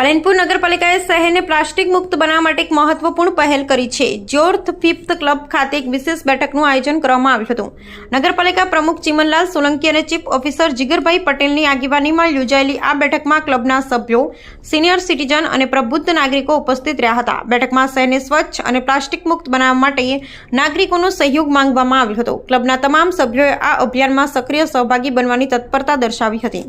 પાલનપુર નગરપાલિકાએ શહેરને પ્લાસ્ટિક મુક્ત બનાવવા માટે એક મહત્વપૂર્ણ પહેલ કરી છે. જ્યોર્થ ફિફ્થ ક્લબ ખાતે એક વિશેષ બેઠકનું આયોજન કરવામાં આવ્યું હતું. નગરપાલિકા પ્રમુખ ચિમનલાલ સોલંકી અને ચીફ ઓફિસર જીગરભાઈ પટેલની આગેવાનીમાં યોજાયેલી આ બેઠકમાં ક્લબના સભ્યો, સિનિયર સિટીઝન અને પ્રબુદ્ધ નાગરિકો ઉપસ્થિત રહ્યા હતા. બેઠકમાં શહેરને સ્વચ્છ અને પ્લાસ્ટિક મુક્ત બનાવવા માટે નાગરિકોનો સહયોગ માંગવામાં આવ્યો હતો. ક્લબના તમામ સભ્યોએ આ અભિયાનમાં સક્રિય સહભાગી બનવાની તત્પરતા દર્શાવી હતી.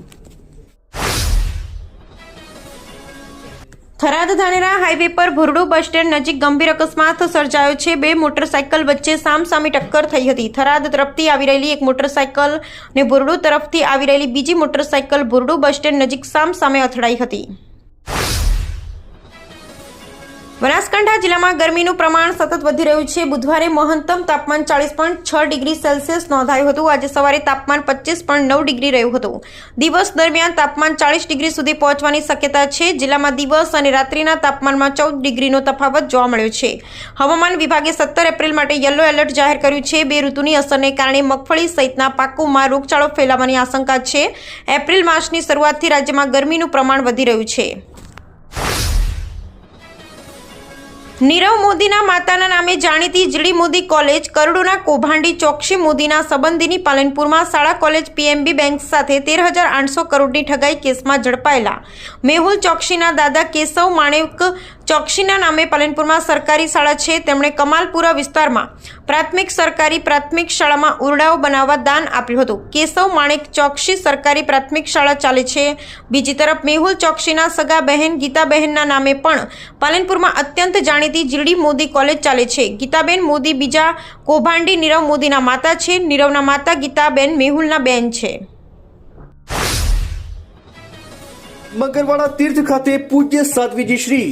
થરાદ ધાનેરા હાઈવે પર ભુરડુ બસ સ્ટેન્ડ નજીક ગંભીર અકસ્માત સર્જાયો છે. બે મોટરસાયકલ વચ્ચે સામસામે ટક્કર થઈ હતી. થરાદ તરફથી આવી રહેલી એક મોટરસાયકલ અને ભુરડુ તરફથી આવી રહેલી બીજી મોટરસાયકલ ભુરડુ બસ સ્ટેન્ડ નજીક સામસામે અથડાઈ હતી. બનાસકાંઠા જિલ્લામાં ગરમીનું પ્રમાણ સતત વધી રહ્યું છે. બુધવારે મહત્તમ તાપમાન ચાલીસ પોઈન્ટ છ ડિગ્રી સેલ્સિયસ નોંધાયું હતું. આજે સવારે તાપમાન પચીસ પોઈન્ટ નવ ડિગ્રી રહ્યું હતું. દિવસ દરમિયાન તાપમાન ચાલીસ ડિગ્રી સુધી પહોંચવાની શક્યતા છે. જિલ્લામાં દિવસ અને રાત્રિના તાપમાનમાં ચૌદ ડિગ્રીનો તફાવત જોવા મળ્યો છે. હવામાન વિભાગે સત્તર એપ્રિલ માટે યલો એલર્ટ જાહેર કર્યું છે. બે ઋતુની અસરને કારણે મગફળી સહિતના પાકોમાં રોગચાળો ફેલાવાની આશંકા છે. એપ્રિલ માસની શરૂઆતથી રાજ્યમાં ગરમીનું પ્રમાણ વધી રહ્યું છે. નીરવ મોદીના માતાના નામે જાણીતી જીડી મોદી કોલેજ કરોડોના કૌભાંડી ચોકસી મોદીના સંબંધીની પાલનપુરમાં શાળા કોલેજ પીએમબી બેંક સાથે તેર હજાર આઠસો કરોડની ઠગાઈ કેસમાં ઝડપાયેલા. મેહુલ ચોકસીના દાદા કેશવ માણેક ચોકસીના નામે પાલનપુરમાં સરકારી શાળા છે. તેમણે કમાલપુરા વિસ્તારમાં પ્રાથમિક સરકારી પ્રાથમિક શાળામાં ઓરડાઓ બનાવવા દાન આપ્યું હતું. કેશવ માણેક ચોકસી સરકારી પ્રાથમિક શાળા ચાલે છે. બીજી તરફ મેહુલ ચોકસીના સગા બહેન ગીતાબહેનના નામે પણ પાલનપુરમાં અત્યંત જાણીતી જીરડી મોદી કોલેજ ચાલે છે. ગીતાબેન મોદી બીજા કૌભાંડી નીરવ મોદીના માતા છે. નીરવના માતા ગીતાબેન મેહુલના બેન છે. મગરવાડા તીર્થ ખાતે પૂજ્ય સાધ્વીજી શ્રી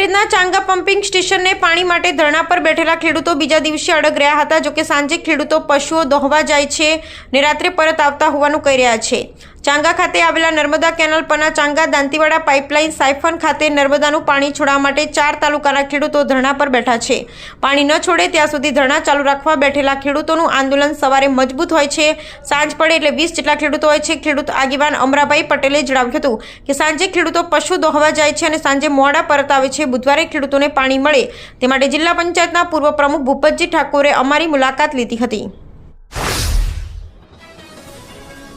કાંકરેજના ચાંગા પમ્પિંગ સ્ટેશનને પાણી માટે ધરણા પર બેઠેલા ખેડૂતો બીજા દિવસે અડગ રહ્યા હતા, જોકે સાંજે ખેડૂતો પશુઓ દોહવા જાય છે ને રાત્રે પરત આવતા હોવાનું કહી રહ્યા છે. ચાંગા ખાતે આવેલા નર્મદા કેનલ પરના ચાંગા દાંતીવાડા પાઇપલાઇન સાયફન ખાતે નર્મદાનું પાણી છોડવા માટે ચાર તાલુકાના ખેડૂતો ધરણા પર બેઠા છે. પાણી ન છોડે ત્યાં સુધી ધરણા ચાલુ રાખવા બેઠેલા ખેડૂતોનું આંદોલન સવારે મજબૂત હોય છે. સાંજ પડે એટલે વીસ જેટલા ખેડૂતો હોય છે. ખેડૂત આગેવાન અમરાભાઈ પટેલે જણાવ્યું હતું કે સાંજે ખેડૂતો પશુ દોહવા જાય છે અને સાંજે મોડા પરત આવે છે. બુધવારે ખેડૂતોને પાણી મળે. તે માટે જિલ્લા પંચાયતના પૂર્વ પ્રમુખ ભૂપતજી ઠાકોરે અમારી મુલાકાત લીધી હતી.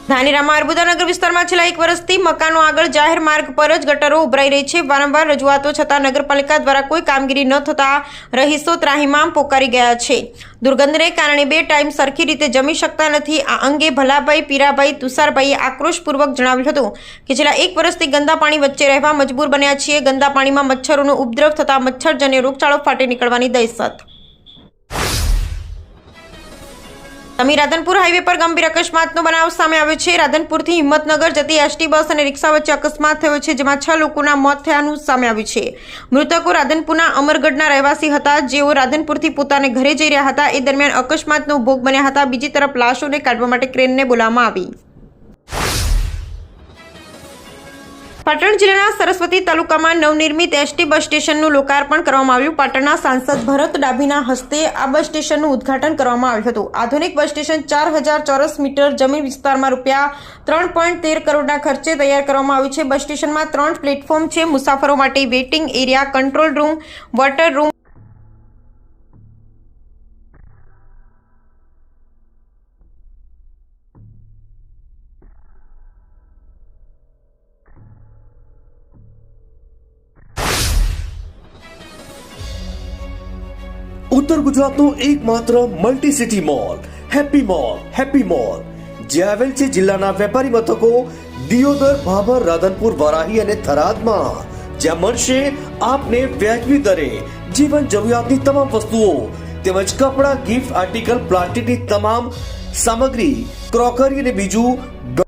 ધાનેરામાં અર્બુદાનગર વિસ્તારમાં છેલ્લા એક વર્ષથી મકાનો આગળ જાહેર માર્ગ પર જ ગટરો ઉભરાઈ રહી છે. વારંવાર રજૂઆતો છતાં નગરપાલિકા દ્વારા કોઈ કામગીરી ન થતાં રહીશો ત્રાહીમામ પોકારી ગયા છે. દુર્ગંધને કારણે બે ટાઈમ સરખી રીતે જમી શકતા નથી. આ અંગે ભલાભાઈ, પીરાભાઈ, તુષારભાઈએ આક્રોશપૂર્વક જણાવ્યું હતું કે છેલ્લા એક વર્ષથી ગંદા પાણી વચ્ચે રહેવા મજબૂર બન્યા છીએ. ગંદા પાણીમાં મચ્છરોનો ઉપદ્રવ થતાં મચ્છરજન્ય રોગચાળો ફાટી નીકળવાની દહેશત. સમી રાધનપુર હાઈવે પર ગંભીર અકસ્માતનો બનાવ સામે આવ્યો છે. રાધનપુરથી હિંમતનગર જતી એસટી બસ અને રિક્ષા વચ્ચે અકસ્માત થયો છે, જેમાં છ લોકોના મોત થયાનું સામે આવ્યું છે. મૃતકો રાધનપુરના અમરગઢના રહેવાસી હતા. જેઓ રાધનપુરથી પોતાને ઘરે જઈ રહ્યા હતા. એ દરમિયાન અકસ્માતનો ભોગ બન્યા હતા. બીજી તરફ લાશોને કાઢવા માટે ક્રેનને બોલાવવામાં આવી. પાટણ જિલ્લાના સરસ્વતી તાલુકામાં નવનિર્મિત એસટી બસ સ્ટેશનનું લોકાર્પણ કરવામાં આવ્યું. પાટણના સાંસદ ભરત ડાભીના હસ્તે આ બસ સ્ટેશનનું ઉદ્ઘાટન કરવામાં આવ્યું હતું. આધુનિક બસ સ્ટેશન ચાર હજાર ચોરસ મીટર જમીન વિસ્તારમાં રૂપિયા ત્રણ પોઈન્ટ તેર કરોડના ખર્ચે તૈયાર કરવામાં આવ્યું છે. બસ સ્ટેશનમાં ત્રણ પ્લેટફોર્મ છે. મુસાફરો માટે waiting area, control room, water room ઉત્તર ગુજરાતનો એકમાત્ર multi city mall happy mall happy mall જે આવેલ છે જિલ્લાના વેપારી મથકો દિયોદર, ભાભર, રાધનપુર, વરાહી અને થરાદમાં, જ્યાં મળશે આપને વ્યાજબી દરે જીવન જરૂરિયાતની તમામ વસ્તુઓ તેમજ કપડાં ગિફ્ટ આર્ટિકલ પ્લાસ્ટિકની તમામ સામગ્રી ક્રોકરી અને બીજું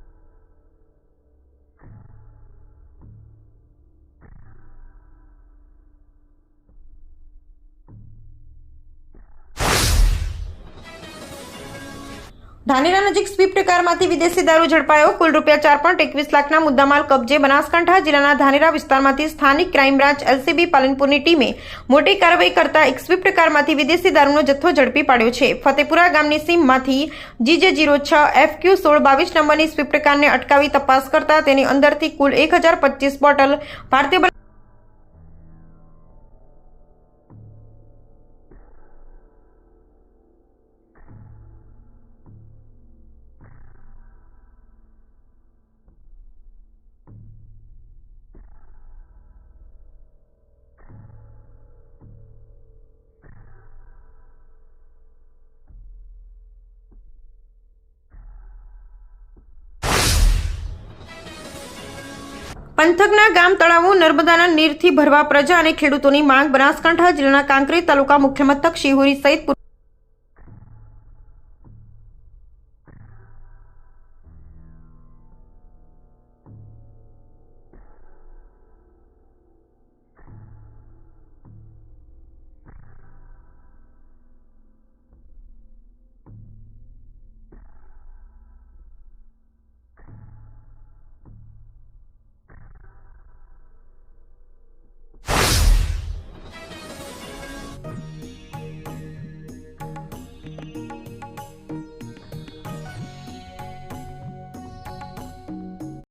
ધાનેરા નજીક સ્વિફ્ટ કારમાંથી વિદેશી દારૂ ઝડપાયો. કુલ રૂપિયા ચાર પોઈન્ટ એકવીસ લાખના મુદ્દામાલ કબજે બનાસકાંઠા જિલ્લાના ધાનેરા વિસ્તારમાંથી સ્થાનિક ક્રાઇમ બ્રાન્ચ એલસીબી પાલનપુરની ટીમે મોટી કાર્યવાહી કરતા એક સ્વિફ્ટ કારમાંથી વિદેશી દારૂનો જથ્થો ઝડપી પાડ્યો છે. ફતેપુરા ગામની સીમમાંથી જીજે જીરો છ એફક્યુ સોળ બાવીસ નંબરની સ્વિફ્ટ કારને અટકાવી તપાસ કરતા તેની અંદરથી કુલ એક હજાર પચીસ બોટલ ભારતીય પંથકના ગામ તળાવો નર્મદાના નીરથી ભરવા પ્રજા અને ખેડૂતોની માંગ બનાસકાંઠા જિલ્લાના કાંકરેજ તાલુકા મુખ્ય મથક શિહોરી સહિત